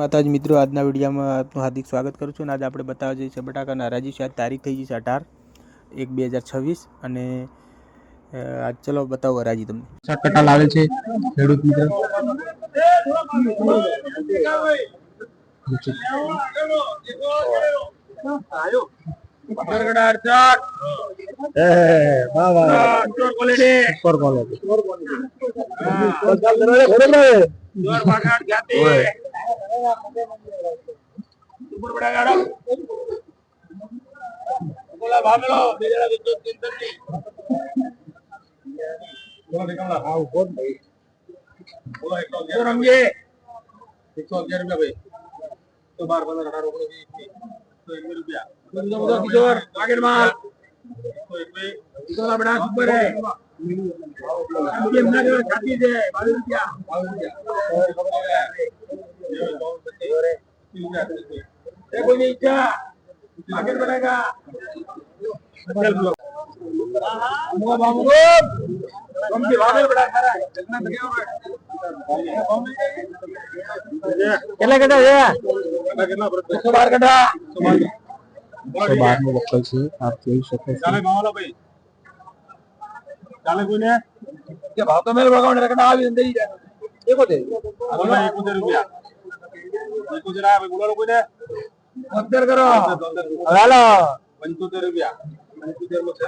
માતાજી મિત્રો આજના વિડીયોમાં આપનું હાર્દિક સ્વાગત કરું છું અને આજે આપણે બતાવવા જઈએ છીએ બટાકાના હરાજી છે. આજ તારીખ થઈ ગઈ છે અઢાર એક બે હજાર છવ્વીસ અને આજ ચલો બતાવો હરાજી તમને. સાત કટા લાવે છે ખેડૂત મિત્ર. સુપર ક્વોલિટી એકસો અગિયાર રૂપિયા ભાઈ તો બાર પંદર અઢાર ઓગણીસ વીસ એકવીસ તો એકવીસ રૂપિયા બધો બધો કિશોર પાકેટ માલ એકસો એકવીસ કિશોર આપણા સુપર હે એમના જોડે ખાતી છે એ કોઈની ઈચ્છા પાકેટ બનેગા चल लो मुगा बाबू को हम के बाबे बड़ा खरा है कितना लगे हुए કેટલા કટા છે કેટલા કેટલા બરત 112 કટા 112 તો બાર નું વકલ છે આપ જોઈ શકો છો ચાલે ગાવાલો ભાઈ ચાલે કોઈને કે ભાવ તો મેલ બગાવને રકડા આવી અંદર ઈ જાય એકો દે બોલો 71 રૂપિયા 71 આ ભાઈ બોલો કોઈને 70 કરો હાલો 75 રૂપિયા. 75 લો છે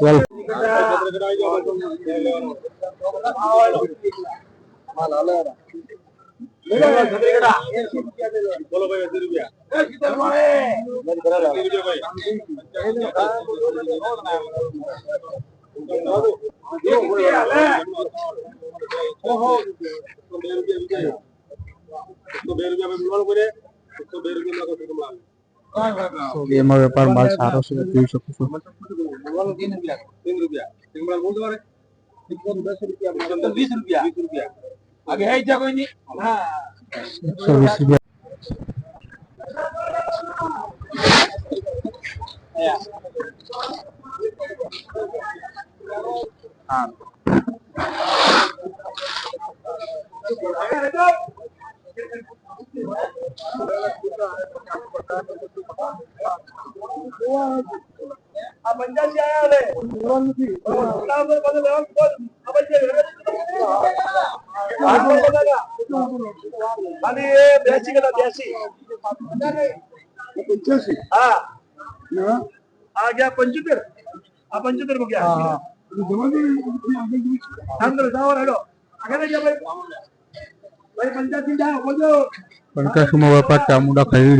વેલ બોલો ભાઈ અઢી રૂપિયા રૂપિયા. એમાં વેપાર માલ સારો છે જોઈ શકો છો. વીસ રૂપિયા. વીસ રૂપિયા. આગે હે ઈચ્છા કોઈ નહીં હા એકસો વીસ રૂપિયા આ પંચાસી આયા લે બરાબર બધું એ બેસી ગયેલા બેસી. પંચ્યાસી? હા. આ ગયા પંચોતેર? આ પંચોતેરમાં ગયા. અંદર જાઓ હેડો. આગળ ગયા ભાઈ. ભાઈ પંચાસી જાઓ બોલો પંચાસી વેપાર ચામુંડા ખરીદ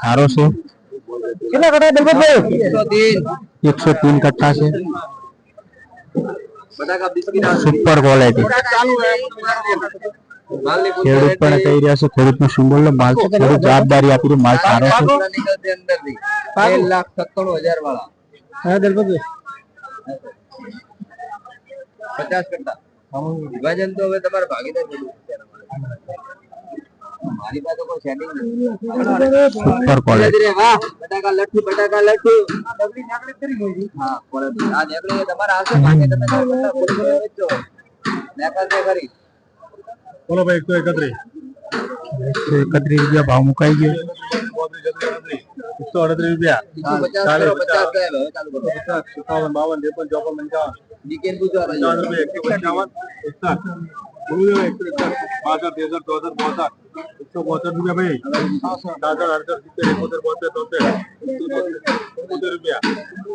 સારો છે? કેટલા કટા દલપતભાઈ? એકસો તીન કટ્ટા છે. સુપર ક્વોલિટી ખેડૂત પણ કહી રહ્યા છે ખેડૂત નો સિમ્બોલ નો માલ ખેડૂત જવાબદારી આપી માલ સારો છે. લાખ સત્તાણું હજાર વાળા. હા દલપતભાઈ. પચાસ કરતા વિભાજન તો હવે તમારે ભાગીદાર કરવું છે એના માટે. મારી પાસે કોઈ સેટિંગ સુપર ક્વોલિટી નથી વાહ બટાકા લઠ્ઠી બટાકા લઠ્ઠી. હા quality. આ નેકળી તમારે આવશે બાકી તમે તો બટા ફોડી ફોડી વેચો. નેકળ છે ખરી બોલો ભાઈ એકસો એકત્રીસ. એકસો એકત્રીસ રૂપિયા ભાવ મુકાઈ ગયો. એકસો અડત્રીસ રૂપિયા. એકસો પચાસ ચાલે, કરો, પચાસ. પચાસ. કહેવાય, હવે ચાલુ કરો. પચાસ એકાવન બાવન ત્રેપન ચોપન પંચાવન. વીકેન્ડ પૂછો આ પચાસ બાજુ. રૂપિયા એકસો પંચાવન એકસઠ બોલું એકસો એકસઠ બાસઠ ત્રેસઠ ચોસઠ પોસઠ એકસો પોસઠ રૂપિયા ભાઈ સાસઠ અડસઠ સિત્તેર એકોતેર બોતેર તોતેર ચુમ્મોતેર રૂપિયા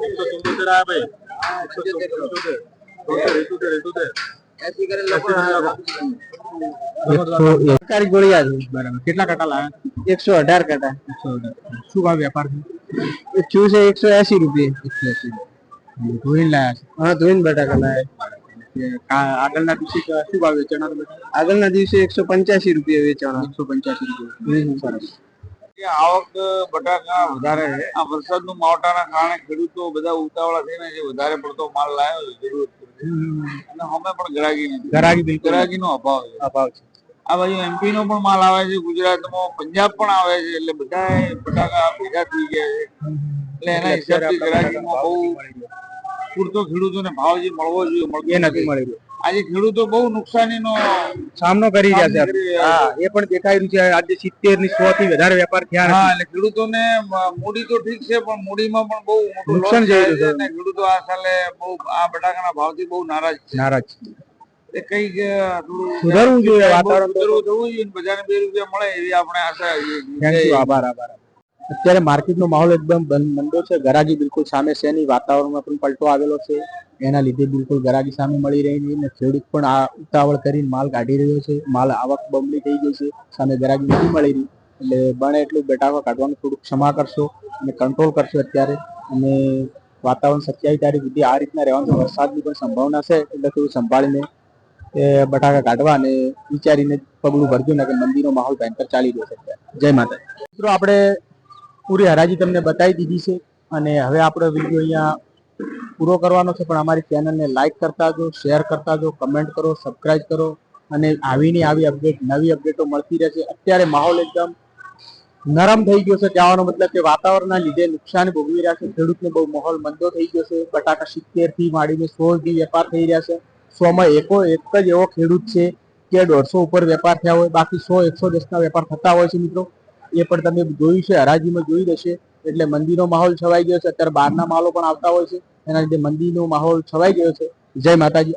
એકસો ચુમ્મોતેર આવ્યા ભાઈ એકસો ચુમ્મોતેર તોતેર એકોતેર એકોતેર એસી કરીને લખો એકસો સરકારી ગોળિયા છે બરાબર કેટલા કટા લાવ્યા એકસો અઢાર કટા એકસો અઢાર શું ભાવ વેપાર છે થયું છે એકસો એસી રૂપિયા એકસો એસી ધોઈને લાયા છે હા ધોઈને બટાકા લાયા આ- આગળના દિવસે શું ભાવ વેચાણા આગળના દિવસે એકસો પંચ્યાસી રૂપિયા વેચાણા. એકસો પંચ્યાસી રૂપિયા. સરસ. આવક બટાકા વધારે છે. આ વરસાદનું માવઠાના કારણે ખેડૂતો બધા ઉતાવળા થઈને જે વધારે પડતો માલ લાવ્યો છે જરૂર અને અમે પણ ગ્રાહકી નથી ગરાગી નો ગ્રાહકીનો અભાવ છે. અભાવ છે. આ બાજુ એમપી નો પણ માલ આવે છે ગુજરાતમાં પંજાબ પણ આવે છે એટલે બધા બટાકા ભેગા થઈ ગયા છે. એટલે એના હિસાબથી ગ્રાહકીમાં બહુ પૂરતો ખેડૂતોને ભાવ જે મળવો જોઈએ મળતો નથી મળી રહ્યો આજે ખેડૂતો બહુ નુકસાનીનો સામનો કરી રહ્યા છે. હા એ પણ દેખાઈ રહ્યું છે. આજે સિત્તેરની સો થી વધારે વેપાર થયા હા એટલે ખેડૂતોને મૂડી તો ઠીક છે પણ મૂડીમાં પણ બહુ મોટું નુકસાન જઈ રહ્યું છે છે. અને ખેડૂતો આ સાલે બહુ આ બટાકાના ભાવથી બહુ નારાજ છે. નારાજ એ કઈ સુધારવું જોઈએ વાતાવરણ સુધારવું જોઈએ બજારને બે રૂપિયા મળે એવી આપણે આશા આભાર આભાર. અત્યારે માર્કેટનો માહોલ એકદમ મંદો છે. ગરાગી બિલકુલ સામે છે નહીં. વાતાવરણમાં પણ પલટો આવેલો છે. એના લીધે બિલકુલ ગરાગી સામે મળી રહી નહીં અને ખેડૂત પણ આ ઉતાવળ કરીને માલ કાઢી રહ્યો છે. માલ આવક બમણી થઈ ગઈ છે. સામે ગરાગી નથી મળી રહી. એટલે બને એટલું બટાકા કાઢવાનું થોડુંક ક્ષમા કરશો અને કંટ્રોલ કરશો અત્યારે. અને વાતાવરણ સત્યાવીસ તારીખ સુધી આ રીતના રહેવાનું વરસાદની પણ સંભાવના છે. એટલે થોડું સંભાળીને એ બટાકા કાઢવા અને વિચારીને પગલું ભરજો ને કે મંદિરનો માહોલ ભયંકર ચાલી રહ્યો છે. જય માતા મિત્રો, આપણે પૂરી હરાજી તમને બતાવી દીધી છે અને હવે આપણો વીડિયો અહીંયા પૂરો કરવાનો છે. પણ અમારી ચેનલને લાઇક કરતા જો શેર કરતા જો કમેન્ટ કરો સબસ્ક્રાઇબ કરો અને આવીને આવી અપડેટ નવી અપડેટો મળતી રહેશે. અત્યારે માહોલ એકદમ નરમ થઈ ગયો છે. કહેવાનો મતલબ કે વાતાવરણના લીધે નુકસાન ભોગવી રહ્યા છે. ખેડૂતને બહુ માહોલ મંદો થઈ ગયો છે. બટાકા સિત્તેરથી માંડીને સો થી વેપાર થઈ રહ્યા છે. સોમાં એકો એક જ એવો ખેડૂત છે કે દોઢસો ઉપર વેપાર થયા હોય. બાકી સો, એકસો દસના વેપાર થતા હોય છે મિત્રો. એ પણ તમે જોયું છે, હરાજીમાં જોઈ હશે એટલે મંદિરનો માહોલ છવાઈ ગયો છે. અત્યારે બહારના માહોલો પણ આવતા હોય છે. એના લીધે મંદિરનો માહોલ છવાઈ ગયો છે. જય માતાજી.